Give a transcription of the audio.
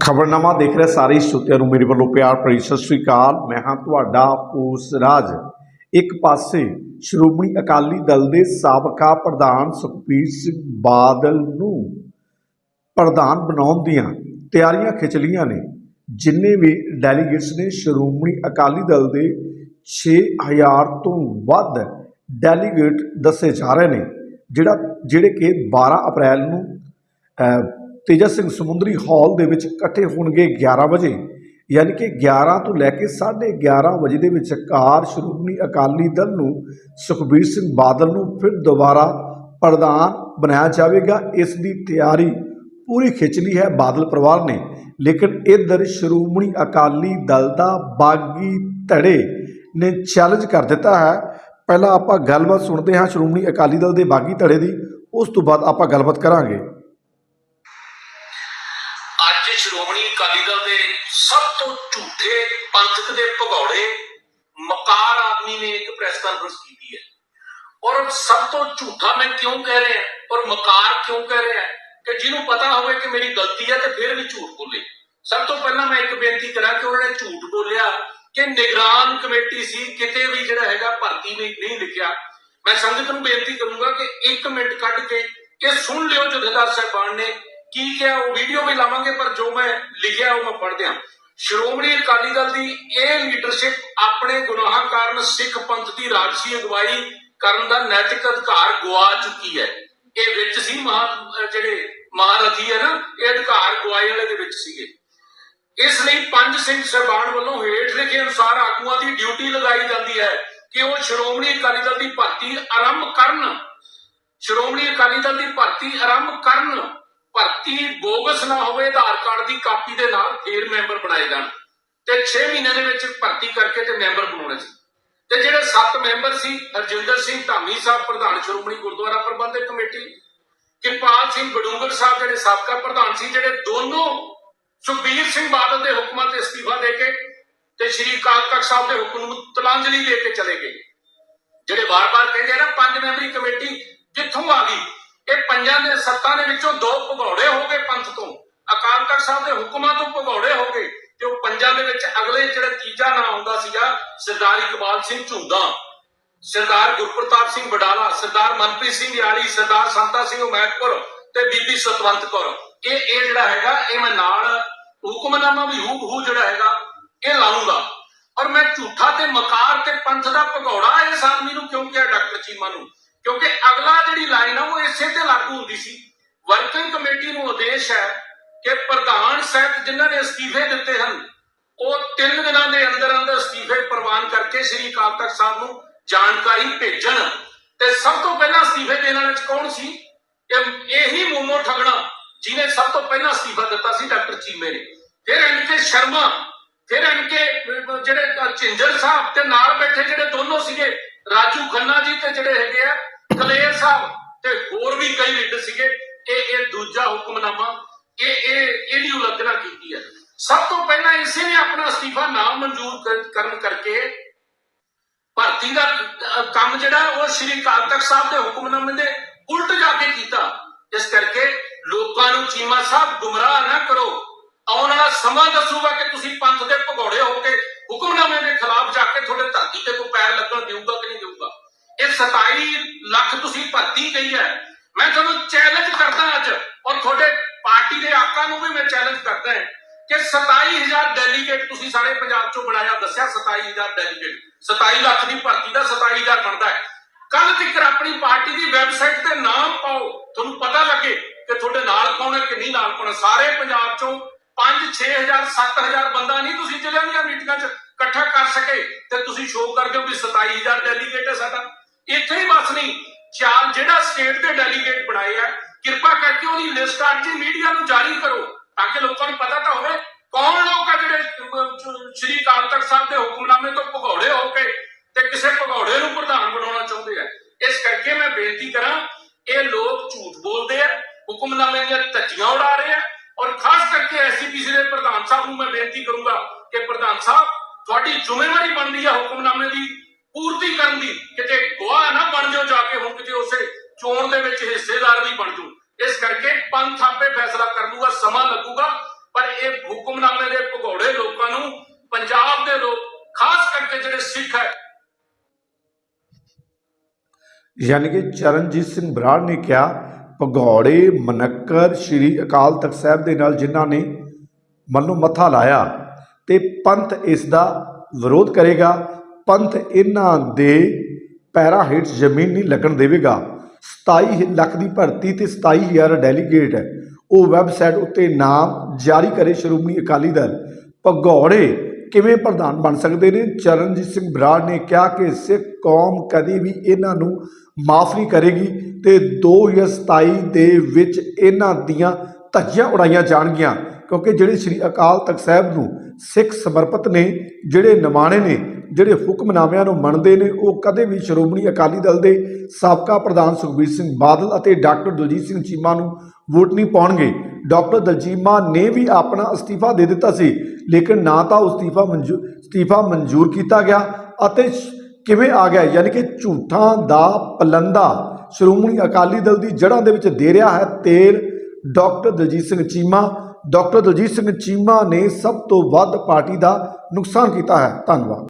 ਖਬਰਨਾਮਾ ਦੇਖ ਰਹੇ, ਸਾਰੇ ਸਰੋਤਿਆਂ ਨੂੰ ਮੇਰੇ ਵੱਲੋਂ ਪਿਆਰ ਭਰੀ ਸਤਿ ਸ੍ਰੀ ਅਕਾਲ। ਮੈਂ ਹਾਂ ਤੁਹਾਡਾ ਪੂਸ ਰਾਜ। ਇੱਕ ਪਾਸੇ ਸ਼੍ਰੋਮਣੀ ਅਕਾਲੀ ਦਲ ਦੇ ਸਾਬਕਾ ਪ੍ਰਧਾਨ ਸੁਖਬੀਰ ਸਿੰਘ ਬਾਦਲ ਨੂੰ ਪ੍ਰਧਾਨ ਬਣਾਉਣ ਦੀਆਂ ਤਿਆਰੀਆਂ ਖਿੱਚ ਲਈਆਂ ਨੇ, ਜਿੰਨੇ ਵੀ ਡੈਲੀਗੇਟਸ ਨੇ ਸ਼੍ਰੋਮਣੀ ਅਕਾਲੀ ਦਲ ਦੇ 6000 ਤੋਂ ਵੱਧ ਡੈਲੀਗੇਟ ਦੱਸੇ ਜਾ ਰਹੇ ਨੇ, ਜਿਹੜਾ, ਜਿਹੜੇ ਕਿ 12 ਅਪ੍ਰੈਲ ਨੂੰ ਅ, ਤੇਜਾ ਸਿੰਘ ਸਮੁੰਦਰੀ ਹਾਲ ਦੇ ਵਿੱਚ ਇਕੱਠੇ ਹੋਣਗੇ 11 ਵਜੇ ਯਾਨੀ ਕਿ 11 ਤੋਂ ਲੈ ਕੇ 11:30 ਵਜੇ ਦੇ ਵਿਚਕਾਰ ਸ਼੍ਰੋਮਣੀ ਅਕਾਲੀ ਦਲ ਨੂੰ ਸੁਖਬੀਰ ਸਿੰਘ ਬਾਦਲ ਨੂੰ ਫਿਰ ਦੁਬਾਰਾ ਪ੍ਰਧਾਨ ਬਣਾਇਆ ਜਾਵੇਗਾ। ਇਸ ਦੀ ਤਿਆਰੀ ਪੂਰੀ ਖਿੱਚ ਲਈ ਹੈ ਬਾਦਲ ਪਰਿਵਾਰ ਨੇ ਲੇਕਿਨ ਇਧਰ ਸ਼੍ਰੋਮਣੀ ਅਕਾਲੀ ਦਲ ਦਾ ਬਾਗੀ ਧੜੇ ਨੇ ਚੈਲੰਜ ਕਰ ਦਿੱਤਾ ਹੈ। ਪਹਿਲਾਂ ਆਪਾਂ ਗੱਲਬਾਤ ਸੁਣਦੇ ਹਾਂ ਸ਼੍ਰੋਮਣੀ ਅਕਾਲੀ ਦਲ ਦੇ ਬਾਗੀ ਧੜੇ ਦੀ ਉਸ ਤੋਂ ਬਾਅਦ ਆਪਾਂ ਗੱਲਬਾਤ ਕਰਾਂਗੇ। ਅੱਜ ਸ਼੍ਰੋਮਣੀ ਅਕਾਲੀ ਦਲ ਦੇ ਸਭ ਤੋਂ ਝੂਠੇ ਪੰਥਕ ਦੇ ਭਗੌੜੇ ਮਕਾਰ ਆਦਮੀ ਨੇ ਇੱਕ ਪ੍ਰੈਸ ਕਾਨਫਰੰਸ ਕੀਤੀ ਹੈ। ਔਰ ਸਭ ਤੋਂ ਝੂਠਾ ਮੈਂ ਕਿਉਂ ਕਹਿ ਰਿਹਾ ਔਰ ਮਕਾਰ ਕਿਉਂ ਕਹਿ ਰਿਹਾ ਕਿ ਜਿਹਨੂੰ ਪਤਾ ਹੋਵੇ ਕਿ ਮੇਰੀ ਗਲਤੀ ਹੈ ਤੇ ਫਿਰ ਵੀ ਝੂਠ ਬੋਲੇ। ਸਭ ਤੋਂ ਪਹਿਲਾਂ ਮੈਂ ਇੱਕ ਬੇਨਤੀ ਕਰਾਂ ਕਿ ਉਹਨਾਂ ਨੇ ਝੂਠ ਬੋਲਿਆ ਕਿ ਨਿਗਰਾਨ ਕਮੇਟੀ ਸੀ, ਕਿਤੇ ਵੀ ਜਿਹੜਾ ਹੈਗਾ ਭਰਤੀ ਨਹੀਂ ਨਹੀਂ ਲਿਖਿਆ। ਮੈਂ ਸੰਗਤ ਨੂੰ ਬੇਨਤੀ ਕਰੂੰਗਾ ਕਿ 1 ਮਿੰਟ ਕੱਢ ਕੇ ਇਹ ਸੁਣ ਲਿਓ ਜਥੇਦਾਰ ਸਾਹਿਬਾਨ ਨੇ। ਕੀ ਕਿਹਾ ਉਹ ਵੀਡੀਓ ਵੀ ਲਾਵਾਂਗੇ, ਪਰ ਜੋ ਮੈਂ ਲਿਖਿਆ, ਉਹ ਮੈਂ ਪੜ੍ਹ ਦਿਆਂ ਸ਼੍ਰੋਮਣੀ ਅਕਾਲੀ ਦਲ ਦੀ ਇਹ ਲੀਡਰਸ਼ਿਪ ਆਪਣੇ ਗੁਨਾਹਾਂ ਕਾਰਨ ਸਿੱਖ ਪੰਥ ਦੀ ਰਾਜਸੀ ਅਗਵਾਈ ਕਰਨ ਦਾ ਨੈਤਿਕ ਅਧਿਕਾਰ ਗਵਾ ਚੁੱਕੀ ਹੈ। ਇਹ ਵਿੱਚ ਸੀ ਮਹਾ ਜਿਹੜੇ ਮਹਾਰਥੀ ਹੈ ਨਾ, ਇਹ ਅਧਿਕਾਰ ਗਵਾਈ ਵਾਲੇ ਦੇ ਵਿੱਚ ਸੀਗੇ। ਇਸ ਲਈ ਪੰਜ ਸਿੰਘ ਸਾਹਿਬਾਨ ਵੱਲੋਂ ਹੇਠ ਲਿਖੇ ਅਨੁਸਾਰ ਆਗੂਆਂ ਦੀ ਡਿਊਟੀ ਲਗਾਈ ਜਾਂਦੀ ਹੈ ਕਿ ਉਹ ਸ਼੍ਰੋਮਣੀ ਅਕਾਲੀ ਦਲ ਦੀ ਭਰਤੀ ਆਰੰਭ ਕਰਨ। ਸ਼੍ਰੋਮਣੀ ਅਕਾਲੀ ਦਲ ਦੀ ਭਰਤੀ ਆਰੰਭ ਕਰਨ। ਭਰਤੀ ਬੋਗਸ ਨਾ ਹੋਵੇ, ਆਧਾਰ ਕਾਰਡ ਦੀ ਕਾਪੀ ਦੇ ਨਾਲ ਫੇਰ ਮੈਂਬਰ ਬਣਾਏ ਜਾਣ। ਤੇ 6 ਮਹੀਨੇ ਦੇ ਵਿੱਚ ਭਰਤੀ ਕਰਕੇ ਤੇ ਮੈਂਬਰ ਬਣਾਉਣੇ ਸੀ। ਤੇ ਜਿਹੜੇ 7 ਮੈਂਬਰ ਸੀ, ਹਰਜਿੰਦਰ ਸਿੰਘ ਧਾਮੀ ਸਾਹਿਬ, ਪ੍ਰਧਾਨ ਸ਼੍ਰੋਮਣੀ ਗੁਰਦੁਆਰਾ ਪ੍ਰਬੰਧਕ ਕਮੇਟੀ, ਕਿਰਪਾਲ ਸਿੰਘ ਬਡੂੰਗਰ ਸਾਹਿਬ, ਜਿਹੜੇ ਸਾਬਕਾ ਪ੍ਰਧਾਨ ਸੀ, ਜਿਹੜੇ ਦੋਨੋਂ ਸੁਖਬੀਰ ਸਿੰਘ ਬਾਦਲ ਦੇ ਹੁਕਮਾਂ ਤੇ ਅਸਤੀਫਾ ਦੇ ਕੇ ਤੇ ਸ਼੍ਰੀ ਅਕਾਲ ਤਖਤ ਸਾਹਿਬ ਦੇ ਹੁਕਮ ਨੂੰ ਤਲਾਂਜਲੀ ਦੇ ਕੇ ਚਲੇ ਗਏ। ਜਿਹੜੇ ਵਾਰ-ਵਾਰ ਕਹਿੰਦੇ ਆ ਨਾ, ਪੰਜ ਮੈਂਬਰੀ ਕਮੇਟੀ ਕਿੱਥੋਂ ਆ ਗਈ? ਪੰਜਾਂ ਦੇ ਸੱਤਾਂ ਦੇ ਵਿੱਚੋਂ ਦੋ ਭਗੌੜੇ ਹੋ ਗਏ ਪੰਥ ਤੋਂ। ਅਕਾਲ ਤਖਤ ਸਾਹਿਬ ਦੇ ਹੁਕਮਾਂ ਤੋਂ ਭਗੌੜੇ ਹੋ ਗਏ ਤੇ ਉਹ ਪੰਜਾਂ ਦੇ ਵਿੱਚ ਅਗਲੇ ਜਿਹੜਾ ਤੀਜਾ ਨਾਮ ਆਉਂਦਾ ਸੀਗਾ ਸਰਦਾਰ ਇਕਬਾਲ ਸਿੰਘ ਝੁੰਦਾ। ਸਰਦਾਰ ਗੁਰਪ੍ਰਤਾਪ ਸਿੰਘ ਬਡਾਲਾ ਸਰਦਾਰ ਮਨਪ੍ਰੀਤ ਸਿੰਘ ਯਾਲੀ, ਸਰਦਾਰ ਸੰਤਾ ਸਿੰਘ ਉਮੈਦਪੁਰ ਤੇ ਬੀਬੀ ਸਤਵੰਤ ਕੌਰ। ਇਹ ਇਹ ਜਿਹੜਾ ਹੈਗਾ, ਇਹ ਮੈਂ ਨਾਲ ਹੁਕਮਨਾਮਾ ਵੀ ਹੂ ਹੂ ਜਿਹੜਾ ਹੈਗਾ, ਇਹ ਲਾਉਂਗਾ। ਔਰ ਮੈਂ ਝੂਠਾ ਤੇ ਮਕਾਰ ਤੇ ਪੰਥ ਦਾ ਭਗੌੜਾ ਇਸ ਆਦਮੀ ਨੂੰ ਕਿਉਂ ਕਿਹਾ, ਡਾਕਟਰ ਚੀਮਾ ਨੂੰ? ਕਿਉਂਕਿ ਅਗਲਾ ਜਿਹੜੀ ਲਾਈਨ ਆ, ਉਹ ਇਸੇ ਤੇ ਲਾਗੂ ਹੁੰਦੀ ਸੀ। ਵਰਕਿੰਗ ਕਮੇਟੀ ਨੂੰ ਆਦੇਸ਼ ਹੈ ਕਿ ਪ੍ਰਧਾਨ ਸਾਹਿਬ ਜਿਨ੍ਹਾਂ ਨੇ ਅਸਤੀਫੇ ਦਿੱਤੇ ਹਨ, ਉਹ ਤਿੰਨ ਦਿਨਾਂ ਦੇ ਅੰਦਰ ਅੰਦਰ ਅਸਤੀਫੇ ਪ੍ਰਵਾਨ ਕਰਕੇ ਸ੍ਰੀ ਅਕਾਲ ਤਖਤ ਸਾਹਿਬ ਨੂੰ ਜਾਣਕਾਰੀ ਭੇਜਣ। ਤੇ ਸਭ ਤੋਂ ਪਹਿਲਾਂ ਅਸਤੀਫੇ ਦੇਣ ਵਾਲੇ ਕੌਣ ਸੀ? ਇਹ, ਇਹੀ ਮੋਮੋ ਠਗਣਾ ਜਿਹਨੇ ਸਭ ਤੋਂ ਪਹਿਲਾਂ ਅਸਤੀਫਾ ਦਿੱਤਾ ਸੀ ਡਾਕਟਰ ਚੀਮੇ ਨੇ। ਫਿਰ ਐਨ ਕੇ ਸ਼ਰਮਾ, ਫਿਰ ਐਨ ਕੇ ਜਿਹੜੇ ਝਿੰਜਰ ਸਾਹਿਬ ਤੇ ਨਾਲ ਬੈਠੇ ਜਿਹੜੇ ਦੋਨੋਂ ਸੀਗੇ ਰਾਜੂ ਖੰਨਾ ਜੀ ਤੇ ਜਿਹੜੇ ਹੈਗੇ ਆ, ਕਲੇਰ ਸਾਹਿਬ ਤੇ ਹੋਰ ਵੀ ਕਈ ਲੀਡਰ ਸੀਗੇ ਇਹ ਇਹ ਦੂਜਾ ਹੁਕਮਨਾਮਾ, ਇਹ ਇਹ, ਇਹਦੀ ਉਲੰਘਣਾ ਕੀਤੀ ਹੈ। ਸਭ ਤੋਂ ਪਹਿਲਾਂ ਇਸੇ ਨੇ ਆਪਣਾ ਅਸਤੀਫਾ ਨਾ ਮਨਜ਼ੂਰ ਕਰਨ ਕਰਕੇ ਭਰਤੀ ਦਾ ਕੰਮ ਜਿਹੜਾ, ਉਹ ਸ਼੍ਰੀ ਅਕਾਲ ਤਖਤ ਸਾਹਿਬ ਦੇ ਹੁਕਮਨਾਮੇ ਦੇ ਉਲਟ ਜਾ ਕੇ ਕੀਤਾ। ਇਸ ਕਰਕੇ ਲੋਕਾਂ ਨੂੰ ਚੀਮਾ ਸਾਹਿਬ ਗੁੰਮਰਾਹ ਨਾ ਕਰੋ। ਆਉਣ ਵਾਲਾ ਸਮਾਂ ਦੱਸੂਗਾ ਕਿ ਤੁਸੀਂ ਪੰਥ ਦੇ ਭਗੌੜੇ ਹੋ ਕੇ ਹੁਕਮਨਾਮੇ ਦੇ ਖਿਲਾਫ ਜਾ ਕੇ ਤੁਹਾਡੇ ਧਰਤੀ ਤੇ ਕੋਈ ਪੈਰ ਲੱਗਣ ਦੇਊਗਾ ਕਿ ਨਹੀਂ ਦੇਊਗਾ? ਇਹ 27 ਲੱਖ ਤੁਸੀਂ ਭਰਤੀ ਗਈ ਹੈ। ਮੈਂ ਤੁਹਾਨੂੰ ਚੈਲੰਜ ਕਰਦਾ ਅੱਜ, ਔਰ ਤੁਹਾਡੇ ਪਾਰਟੀ ਦੇ ਆਕਾ ਨੂੰ ਵੀ ਮੈਂ ਚੈਲੰਜ ਕਰਦਾ ਹਾਂ ਕਿ 27000 ਡੈਲੀਗੇਟ ਤੁਸੀਂ ਸਾਰੇ ਪੰਜਾਬ ਚੋਂ ਬਣਾਇਆ, ਦੱਸਿਆ 27000 ਡੈਲੀਗੇਟ 27 ਲੱਖ ਦੀ ਭਰਤੀ ਦਾ 27000 ਬਣਦਾ ਹੈ। ਕੱਲ ਤੱਕ ਆਪਣੀ ਪਾਰਟੀ ਦੀ ਵੈਬਸਾਈਟ ਤੇ ਨਾਮ ਪਾਓ। ਤੁਹਾਨੂੰ ਪਤਾ ਲੱਗੇ ਕਿ ਤੁਹਾਡੇ ਨਾਲ ਕੌਣ ਹੈ ਕਿ ਨਹੀਂ ਨਾਲ ਕੌਣ ਸਾਰੇ ਪੰਜਾਬ ਚੋਂ 5 6000 7000 ਬੰਦਾ ਨਹੀਂ ਤੁਸੀਂ ਜ਼ਿਲ੍ਹਿਆਂ ਦੀਆਂ ਮੀਟਿੰਗਾਂ 'ਚ ਇਕੱਠਾ ਕਰ ਸਕੇ ਤੇ ਤੁਸੀਂ ਸ਼ੋਅ ਕਰਦੇ ਹੋ ਕਿ 27000 ਡੈਲੀਗੇਟ ਹੈ ਸਾਡਾ। ਇੱਥੇ ਹੀ ਬਸ ਨਹੀਂ, ਚਾਰ ਜਿਹੜਾ ਸਟੇਟ ਦੇ ਡੈਲੀਗੇਟ ਬਣਾਏ ਆ, ਕਿਰਪਾ ਕਰਕੇ ਉਹਦੀ ਲਿਸਟ ਅੱਜ ਹੀ ਮੀਡੀਆ ਨੂੰ ਜਾਰੀ ਕਰੋ, ਤਾਂ ਕਿ ਲੋਕਾਂ ਨੂੰ ਪਤਾ ਤਾਂ ਹੋਵੇ ਕੌਣ ਲੋਕ ਆ ਜਿਹੜੇ ਸ਼੍ਰੀ ਅਕਾਲ ਤਖਤ ਸਾਹਿਬ ਦੇ ਹੁਕਮਨਾਮੇ ਤੋਂ ਭਗੌੜੇ ਹੋ ਕੇ ਤੇ ਕਿਸੇ ਭਗੌੜੇ ਨੂੰ ਪ੍ਰਧਾਨ ਬਣਾਉਣਾ ਚਾਹੁੰਦੇ ਆ। ਇਸ ਕਰਕੇ ਮੈਂ ਬੇਨਤੀ ਕਰਾਂ, ਇਹ ਲੋਕ ਝੂਠ ਬੋਲਦੇ ਆ, ਹੁਕਮਨਾਮੇ ਦੀਆਂ ਧੱਜੀਆਂ ਉਡਾ ਰਹੇ ਆ, ਔਰ ਖਾਸ ਕਰਕੇ ਐਸਸੀਪੀਸੀ ਦੇ ਪ੍ਰਧਾਨ ਸਾਹਿਬ ਨੂੰ ਮੈਂ ਬੇਨਤੀ ਕਰੂੰਗਾ ਤੁਹਾਡੀ ਜ਼ਿੰਮੇਵਾਰੀ ਬਣਦੀ ਹੈ ਹੁਕਮਨਾਮੇ ਦੀ, ਪੂਰਤੀ ਕਰਨ ਦੀ। ਕਿਤੇ ਗਵਾਹ ਨਾ ਬਣ ਜਾਓ ਜਾ ਕੇ, ਹੁਣ ਕਿਤੇ ਉਸੇ ਚੋਣ ਦੇ ਵਿੱਚ ਹਿੱਸੇਦਾਰ ਨਹੀਂ ਬਣ ਜਾਓ। ਇਸ ਕਰਕੇ ਪੰਥ ਆਪੇ ਫੈਸਲਾ ਕਰ ਲੂਗਾ ਸਮਾਂ ਲੱਗੂਗਾ। ਪਰ ਇਹ ਹੁਕਮਨਾਮੇ ਦੇ ਭਗੌੜੇ ਲੋਕਾਂ ਨੂੰ, ਪੰਜਾਬ ਦੇ ਲੋਕ, ਖਾਸ ਕਰਕੇ ਜਿਹੜੇ ਸਿੱਖ ਹੈ। ਯਾਨੀ ਕਿ ਚਰਨਜੀਤ ਸਿੰਘ ਬਰਾੜ ਨੇ ਕਿਹਾ, ਭਗੌੜੇ, ਮਨਕਰ, ਸ੍ਰੀ ਅਕਾਲ ਤਖਤ ਸਾਹਿਬ ਦੇ ਨਾਲ ਜਿਨ੍ਹਾਂ ਨੇ ਮਨ ਮੱਥਾ ਲਾਇਆ ਤੇ ਪੰਥ ਇਸ ਦਾ ਵਿਰੋਧ ਕਰੇਗਾ। ਪੰਥ ਇਹਨਾਂ ਦੇ ਪੈਰਾਂ ਹੇਠ ਜ਼ਮੀਨ ਨਹੀਂ ਲੱਗਣ ਦੇਵੇਗਾ। 27 ਲੱਖ ਦੀ ਭਰਤੀ ਤੇ 27000 ਡੈਲੀਗੇਟ ਉਹ ਵੈਬਸਾਈਟ ਉੱਤੇ ਨਾਮ ਜਾਰੀ ਕਰੇ ਸ਼੍ਰੋਮਣੀ ਅਕਾਲੀ ਦਲ। ਭਗੌੜੇ ਕਿਵੇਂ ਪ੍ਰਧਾਨ ਬਣ ਸਕਦੇ ਨੇ? ਚਰਨਜੀਤ ਸਿੰਘ ਬਰਾੜ ਨੇ ਕਿਹਾ ਕਿ ਸਿੱਖ ਕੌਮ ਕਦੀ ਵੀ ਇਹਨਾਂ ਨੂੰ ਮਾਫ ਨਹੀਂ ਕਰੇਗੀ ਤੇ 2027 ਦੇ ਵਿੱਚ ਇਹਨਾਂ ਦੀਆਂ ਧੱਜੀਆਂ ਉਡਾਈਆਂ ਜਾਣਗੀਆਂ। ਕਿਉਂਕਿ ਜਿਹੜੇ ਸ੍ਰੀ ਅਕਾਲ ਤਖਤ ਸਾਹਿਬ ਨੂੰ ਸਿੱਖ ਸਮਰਪਿਤ ਨੇ, ਜਿਹੜੇ ਨਿਮਾਣੇ ਨੇ, ਜਿਹੜੇ ਹੁਕਮਨਾਮਿਆਂ ਨੂੰ ਮੰਨਦੇ ਨੇ, ਉਹ ਕਦੇ ਵੀ ਸ਼੍ਰੋਮਣੀ ਅਕਾਲੀ ਦਲ ਦੇ ਸਾਬਕਾ ਪ੍ਰਧਾਨ ਸੁਖਬੀਰ ਸਿੰਘ ਬਾਦਲ ਅਤੇ ਡਾਕਟਰ ਦਲਜੀਤ ਸਿੰਘ ਚੀਮਾ ਨੂੰ ਵੋਟ ਨਹੀਂ ਪਾਉਣਗੇ। ਡਾਕਟਰ ਦਲਜੀਮਾ ਨੇ ਵੀ ਆਪਣਾ ਅਸਤੀਫਾ ਦੇ ਦਿੱਤਾ ਸੀ, ਲੇਕਿਨ ਨਾ ਤਾਂ ਉਹ ਅਸਤੀਫਾ ਮਨਜ਼ੂਰ ਅਸਤੀਫਾ ਮਨਜ਼ੂਰ ਕੀਤਾ ਗਿਆ ਅਤੇ ਕਿਵੇਂ ਆ ਗਿਆ? ਯਾਨੀ ਕਿ ਝੂਠਾਂ ਦਾ ਪਲੰਦਾ ਸ਼੍ਰੋਮਣੀ ਅਕਾਲੀ ਦਲ ਦੀ ਜੜ੍ਹਾਂ ਦੇ ਵਿੱਚ ਦੇ ਰਿਹਾ ਹੈ ਤੇਲ। ਡਾਕਟਰ ਦਲਜੀਤ ਸਿੰਘ ਚੀਮਾ ਡਾਕਟਰ ਦਲਜੀਤ ਸਿੰਘ ਚੀਮਾ ਨੇ ਸਭ ਤੋਂ ਵੱਧ ਪਾਰਟੀ ਦਾ ਨੁਕਸਾਨ ਕੀਤਾ ਹੈ। ਧੰਨਵਾਦ।